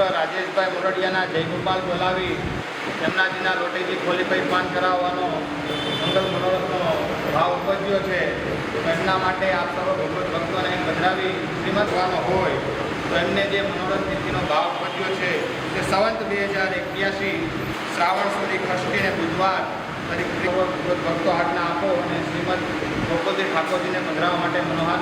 પુત્ર રાજેશભાઈ મોરડિયાના જયગોપાલ બોલાવી જમનાજીના લોટીથી ખોલીભાઈ પાન કરાવવાનો મંગલ મનોરથનો ભાવ ઉપજ્યો છે. એમના માટે આપ સર્વ ભગવત ભક્તોને બંધાવી શ્રીમદવાનો હોય તો એમને જે મનોરથ નીતિનો ભાવ ઉપજ્યો છે તે સંવંત બે હજાર એક્યાસી શ્રાવણ સુધી ખષ્ટીને બુધવાર તરીકે ભગવત ભક્તો આજ્ઞા આપો અને શ્રીમદ ગોપોદી ઠાકોરજીને બંધાવવા માટે મનોહાર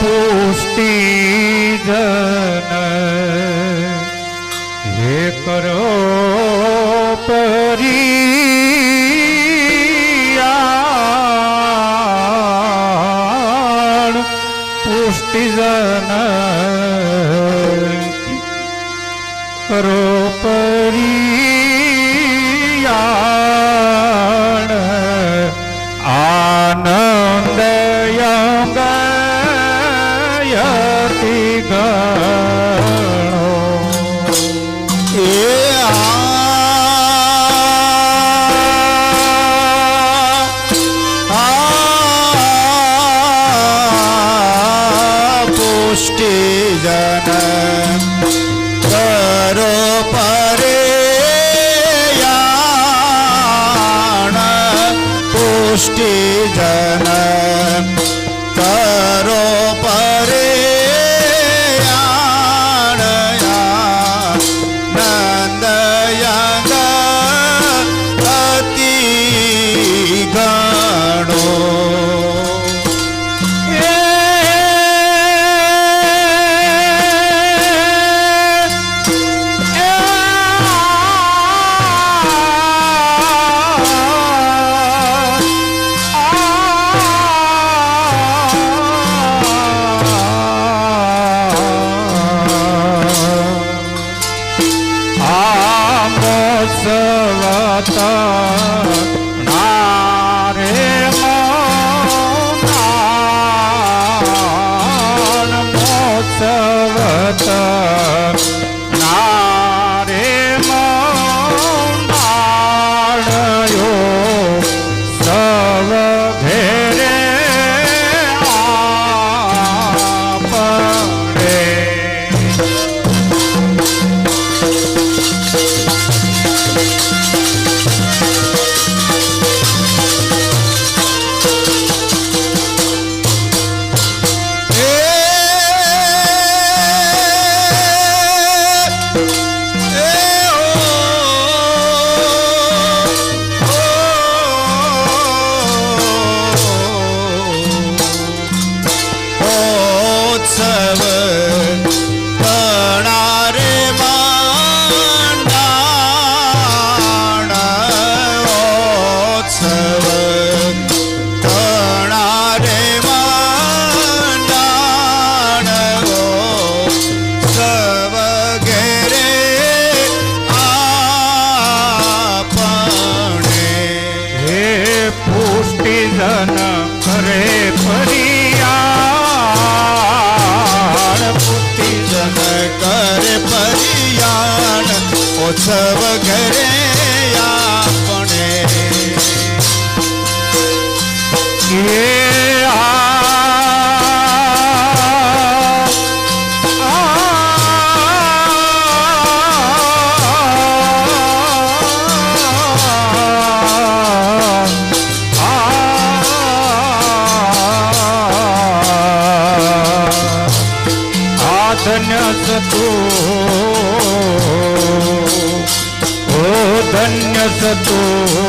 પુષ્ટિ જન. હે કરો પરિયાણ પુષ્ટિ જન. జన Jesus. सकतो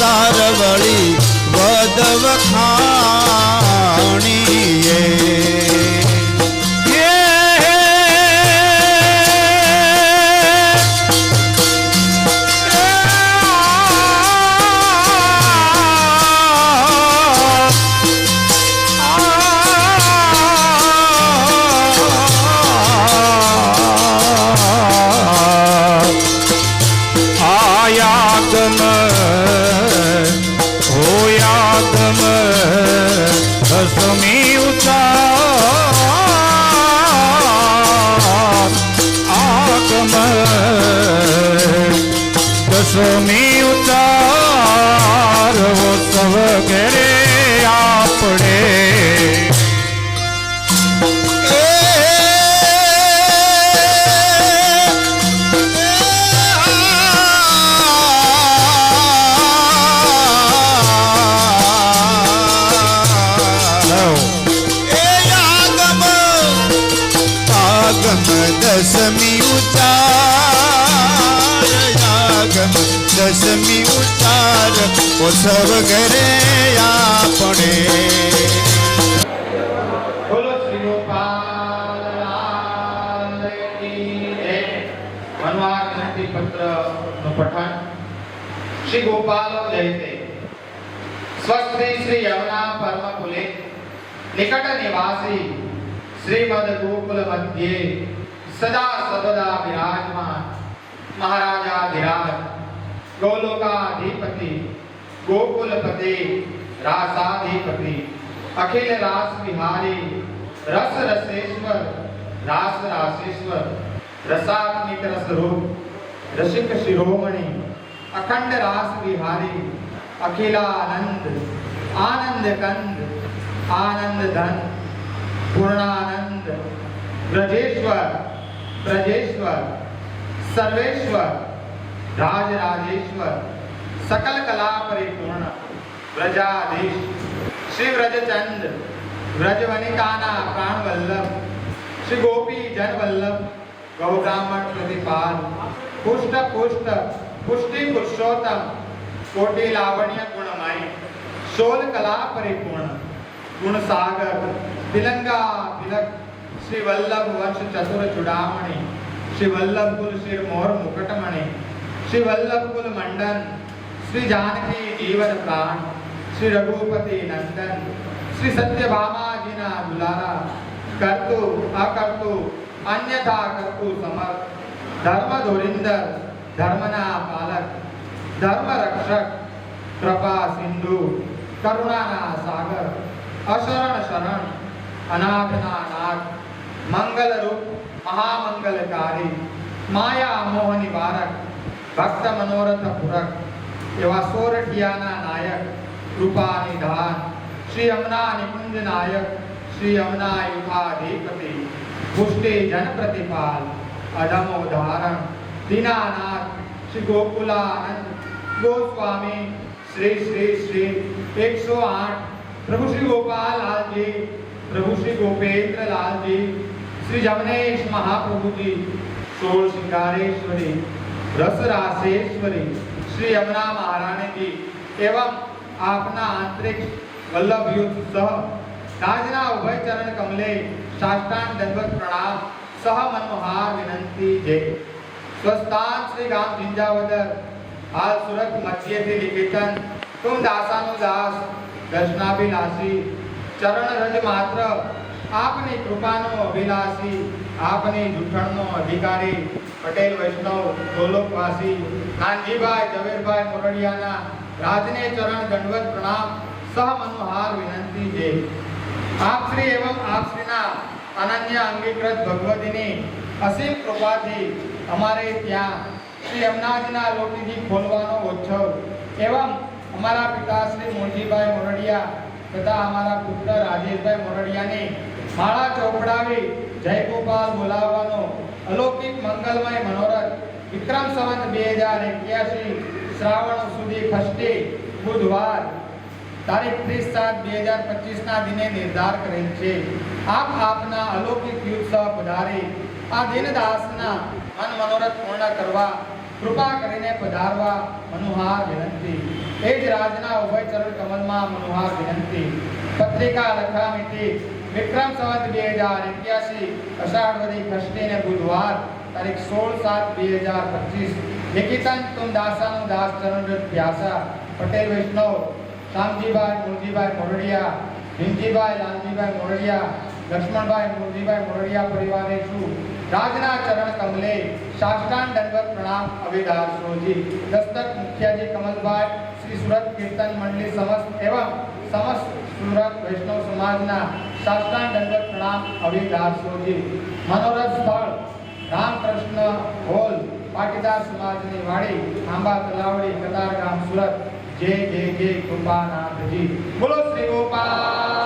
સારવળી વદવખા શ્રી યમુના પરમ કુલે નિકટ નિવાસી શ્રીમદ ગોકુલ મધ્યે સદા સર્વદા વિરાજમાન મહારાજા ધીરાજ ગોલોકાધિપતિ, ગોકુલપતિ, રાસાધિપતિ, અખિલ રાસ વિહારી, રસ રસેશ્વર, રાસ રાસેશ્વર રસાત્મિક રસ રૂપ, રસિક શિરોમણી અખંડ રાસ વિહારી અખિલાનંદ આનંદ કંદ આનંદ ધન પૂર્ણાનંદ બ્રજેશ્વર બ્રજેશ્વર સર્વેશ્વર રાજરાજેશ્વર સકલ કલા પરિપૂર્ણ વ્રજાધીશ શ્રી વ્રજચંદ વ્રજવનિકાના પ્રાણ વલ્લભ શ્રી ગોપી જન વલ્લભ ગૌબ્રાહ્મણ પ્રતિપાલ પુષ્ટ પુષ્ટ પુષ્ટિ પુરુષોત્તમ, કોટી લાવણ્ય ગુણમય સોલ કલા પરિપૂર્ણ, ગુણ સાગર, તિલંગા, તિલક, શ્રી વલ્લભ વંશ ચતુર ચુડામણી, શ્રી વલ્લભ કુલ શિર મોર મુકટમણી, શ્રી વલ્લભ કુલ મંડન, શ્રી જાનકી જીવન પ્રાણ, શ્રી રઘુપતિ નંદન, શ્રી સત્યભામાજીના દુલારા, કરતુ, અકર્તુ, અન્યથા કરતુ સમર્થ, ધર્મ ધોરિંદર ધર્મના પાલક ધર્મ રક્ષક કૃપા સિંધુ કરુણાના સાગર અશરણ શરણ અનાથના નાથ મંગલ રૂપ મહામંગલકારી માયા મોહ નિવારક ભક્ત મનોરથ પૂરક એવા સોરઠિયાના નાયક કૃપા નિધાન શ્રી યમુના નિકુંજ નાયક શ્રી યમુના યુથાધિપતિ પુષ્ટિ જન પ્રતિપાલ અધમો ધારણ દીનાનાથ શ્રી ગોકુલાનંદ ગોસ્વામી શ્રી શ્રી શ્રી એકસો આઠ પ્રભુ શ્રી ગોપાલ લાલજી પ્રભુ શ્રી ગોપેન્દ્રલાલજી શ્રી જમનેશ મહાપ્રભુજી સોળ શિંગારેશ્વરી રસ રાસેશ્વરી શ્રી યમુના મહારાણીજી એવમ આપના આંતરિક વલ્લભ યુદ્ધ સહ રાજના ઉભય ચરણ કમલે સાષ્ટાંગ દંડવત પ્રણામ સહ મનોહાર વિનંતી જય સ્વસ્થાન શ્રી રામ જિંજાવદર. હાલ સુરત મધ્યથી નિકેતન તું દાસાનો દાસ. દર્શનાભિલાષી. ચરણ રજ માત્ર. આપની કૃપાનો અભિલાષી. આપની જૂઠણનો અધિકારી. પટેલ, વૈષ્ણવ, ગોલોકવાસી. કાનજીભાઈ ઝવેરભાઈ મોરડિયાના રાજને ચરણ દંડવત પ્રણામ. સહ મનોહાર વિનંતી આપ શ્રી એવં આપશ્રીના અનન્ય અંગીકૃત ભગવતીની અસીમ કૃપાથી અમારે ત્યાં શ્રી યમુનાજીના લોટીજી ખોલવાનો ઉત્સવ. એવં અમારા પિતા શ્રી મોજીભાઈ મોરડિયા તથા અમારા પુત્ર રાજેશભાઈ મોરડિયાને માળા ચોપડાવી જયગોપાલ બોલાવવાનો અલૌકિક મંગલમય મનોરથ વિક્રમ સંવત બે હજાર એક્યાસી શ્રાવણ સુધી ફસ્ટે બુધવાર તારીખ ત્રીસ સાત બે હજાર પચીસના દિને નિર્ધાર કરેલ છે. આપ આપના અલૌકિક દિવસ પધારે આ દિનદાસના મન મનોરથ પૂર્ણ કરવા, કૃપા કરીને પધારવા, મનુહાર વિનંતી. એ જ રાજના ઉભય ચરણ કમલમાં મનુહાર વિનંતી. પત્રિકા લખામિતિ, વિક્રમ સંવત બે હજાર એક્યાસી અષાઢવરી ખષ્ટીને બુધવાર, તારીખ સોળ સાત બે હજાર પચીસ. નિકિતન તુમ દાસાનું દાસ ચરણ વ્યાસા પટેલ વૈષ્ણવ શામજીભાઈ મુરજીભાઈ મોરડિયા ભીમજીભાઈ લાલજીભાઈ મોરડિયા લક્ષ્મણભાઈ મુરજીભાઈ મોરડિયા પરિવારે છું. રાજના ચરણ કમલે, સાષ્ટાંગ દંડવત પ્રણામ અભિદાસોજી દસ્તક મુખિયાજી કમલભાઈ, શ્રી સુરત કીર્તન મંડળી સમસ્ત એવં સમસ્ત સુરત વૈષ્ણવ સમાજના સાષ્ટાંગ દંડવત પ્રણામ અભિદાસોજી મનોરથ સ્થળ, રામકૃષ્ણ હોલ, પાટીદાર સમાજની વાડી, આંબા તલાવડી, કતારગામ સુરત. જય જય જય ગોપાનાથજી બોલો શ્રી ગોપાલ.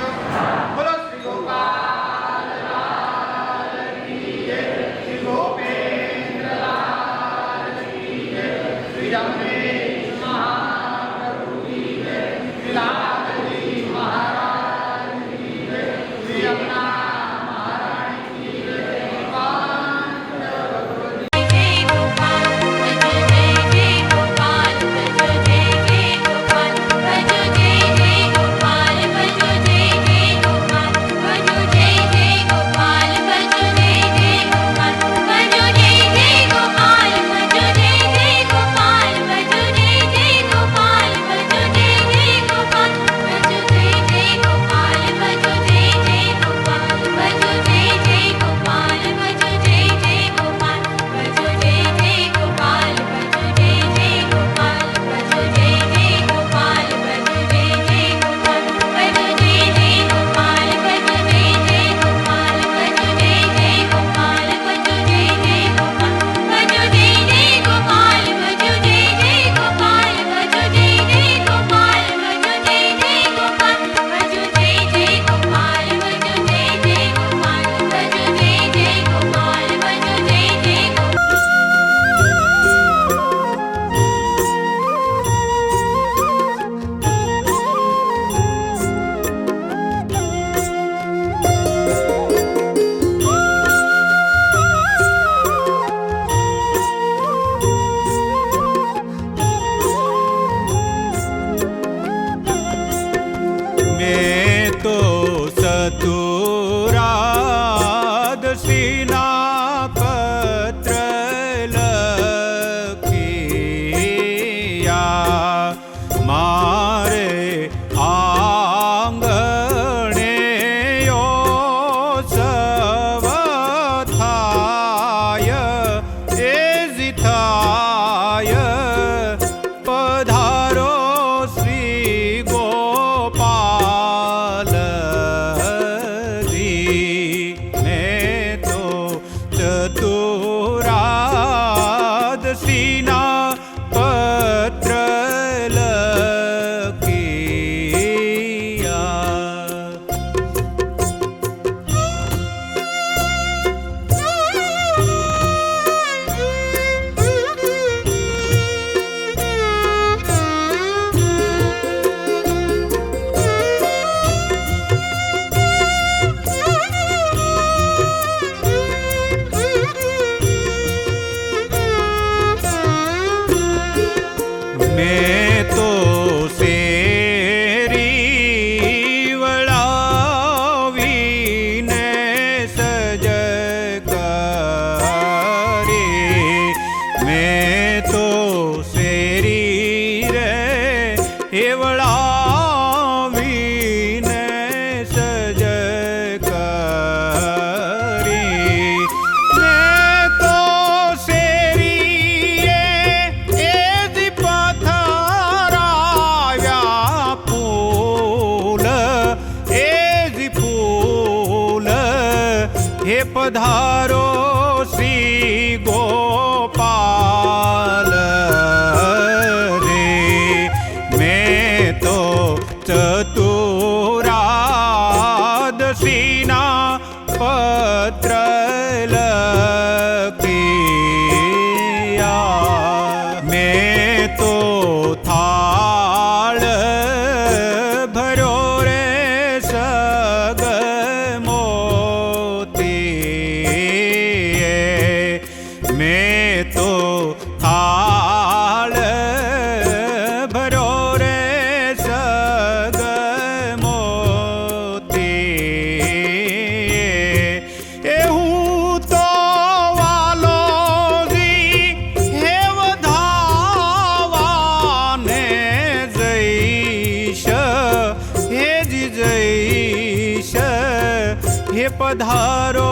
Yeah. હે પધારો. પધારો